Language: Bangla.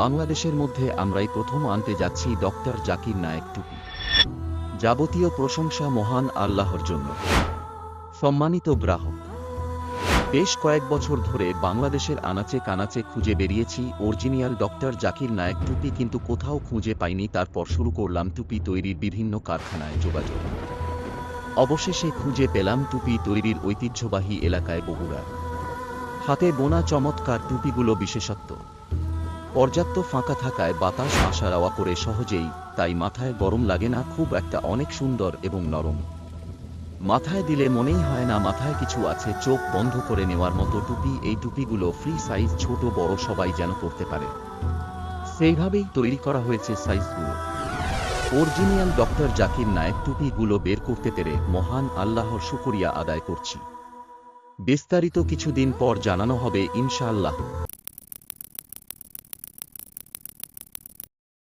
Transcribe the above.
বাংলাদেশের মধ্যে আমরাই প্রথম আনতে যাচ্ছি ডক্টর জাকির নায়েক টুপি। যাবতীয় প্রশংসা মহান আল্লাহর জন্য। সম্মানিত গ্রাহক, বেশ কয়েক বছর ধরে বাংলাদেশের আনাচে কানাচে খুঁজে বেরিয়েছি অরিজিনিয়াল ডক্টর জাকির নায়েক টুপি কিন্তু কোথাও খুঁজে পাইনি, তারপর শুরু করলাম টুপি তৈরির বিভিন্ন কারখানায় যোগাযোগ। অবশেষে খুঁজে পেলাম টুপি তৈরির ঐতিহ্যবাহী এলাকায় বগুড়া হাতে বোনা চমৎকার টুপিগুলো বিশেষত্ব। পর্যাপ্ত ফাঁকা থাকায় বাতাস আসা রাওয়া করে সহজেই তাই মাথায় গরম লাগে না, খুব একটা অনেক সুন্দর এবং নরম। মাথায় দিলে মনেই হয় না মাথায় কিছু আছে, চোখ বন্ধ করে নেওয়ার মতো টুপি, এই টুপিগুলো ফ্রি সাইজ ছোট বড় সবাই যেন করতে পারে। সেইভাবেই তৈরি করা হয়েছে সাইজগুলো। অরিজিনিয়াল ডক্টর জাকির নায়ক টুপিগুলো বের করতে পেরে মহান আল্লাহর শুকরিয়া আদায় করছি। বিস্তারিত কিছুদিন পর জানানো হবে ইনশাআল্লাহ।